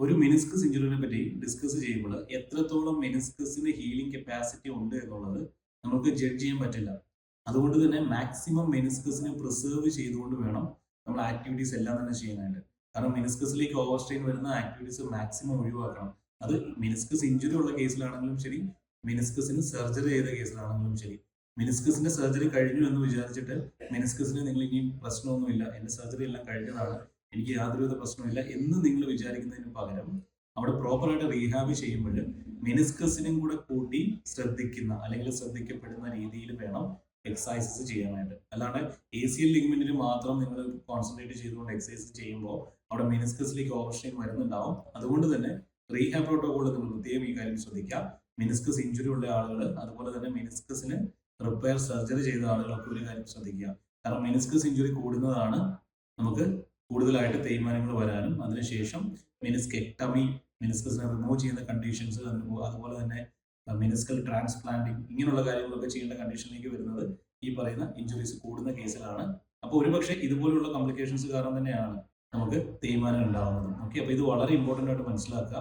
ഒരു മെനിസ്കസ് ഇഞ്ചുറിനെ പറ്റി ഡിസ്കസ് ചെയ്യുമ്പോൾ എത്രത്തോളം മെനിസ്കസിന് ഹീലിംഗ് കപ്പാസിറ്റി ഉണ്ട് എന്നുള്ളത് നമുക്ക് ജഡ്ജ് ചെയ്യാൻ പറ്റില്ല. അതുകൊണ്ട് തന്നെ മാക്സിമം മെനിസ്കസിനെ പ്രിസേർവ് ചെയ്തുകൊണ്ട് വേണം നമ്മൾ ആക്ടിവിറ്റീസ് എല്ലാം തന്നെ ചെയ്യാനായിട്ട്. കാരണം മെനിസ്കസിലേക്ക് ഓവർ സ്ട്രെയിൻ വരുന്ന ആക്ടിവിറ്റീസ് മാക്സിമം ഒഴിവാക്കണം. അത് മെനിസ്കസ് ഇഞ്ചുറി ഉള്ള കേസിലാണെങ്കിലും ശരി മെനിസ്കസിന് സർജറി ചെയ്ത കേസിലാണെങ്കിലും ശരി. മെനിസ്കസിന്റെ സർജറി കഴിഞ്ഞു എന്ന് വിചാരിച്ചിട്ട് മെനിസ്കസിന് നിങ്ങൾ ഇനിയും പ്രശ്നമൊന്നുമില്ല. എന്റെ സർജറി എല്ലാം കഴിഞ്ഞതാണ്. എനിക്ക് യാതൊരുവിധ പ്രശ്നമില്ല എന്ന് നിങ്ങൾ വിചാരിക്കുന്നതിന് പകരം അവിടെ പ്രോപ്പറായിട്ട് റീഹാബ് ചെയ്യുമ്പോൾ മെനിസ്കസിനും കൂടെ കൂട്ടി ശ്രദ്ധിക്കുന്ന അല്ലെങ്കിൽ ശ്രദ്ധിക്കപ്പെടുന്ന രീതിയിൽ വേണം എക്സസൈസസ് ചെയ്യാനായിട്ട്. അല്ലാണ്ട് എ സി എൽ ലിഗ്മെന്റിന് മാത്രം നിങ്ങൾ കോൺസെൻട്രേറ്റ് ചെയ്തുകൊണ്ട് എക്സസൈസ് ചെയ്യുമ്പോൾ അവിടെ മെനിസ്കസിലേക്ക് ഓവർസ്ട്രെയിൻ വരുന്നുണ്ടാവും അതുകൊണ്ട് തന്നെ റീഹാബ് പ്രോട്ടോകോൾ നിങ്ങൾ പ്രത്യേകം ഈ കാര്യം ശ്രദ്ധിക്കാം മെനിസ്കസ് ഇഞ്ചുറി ഉള്ള ആളുകൾ അതുപോലെ തന്നെ മെനിസ്കസിന് റിപ്പയർ സർജറി ചെയ്ത ആളുകളൊക്കെ ഒരു കാര്യം ശ്രദ്ധിക്കുക. കാരണം മെനിസ്കസ് ഇഞ്ചുറി കൂടുന്നതാണ് നമുക്ക് കൂടുതലായിട്ട് തേയ്മാനങ്ങൾ വരാനും അതിനുശേഷം മെനിസ്കെക്ടമി മെനിസ്കസിനെ റിമൂവ് ചെയ്യുന്ന കണ്ടീഷൻസ് അതുപോലെ തന്നെ മിനിസ്കൽ ട്രാൻസ്പ്ലാന്റിങ് ഇങ്ങനെയുള്ള കാര്യങ്ങളൊക്കെ ചെയ്യേണ്ട കണ്ടീഷനിലേക്ക് വരുന്നത് ഈ പറയുന്ന ഇഞ്ചുറീസ് കൂടുന്ന കേസിലാണ്. അപ്പോൾ ഒരുപക്ഷെ ഇതുപോലെയുള്ള കോംപ്ലിക്കേഷൻസ് കാരണം തന്നെയാണ് നമുക്ക് തേയ്മാനം ഉണ്ടാവുന്നത്. ഓക്കെ അപ്പോൾ ഇത് വളരെ ഇമ്പോർട്ടന്റ് ആയിട്ട് മനസ്സിലാക്കുക.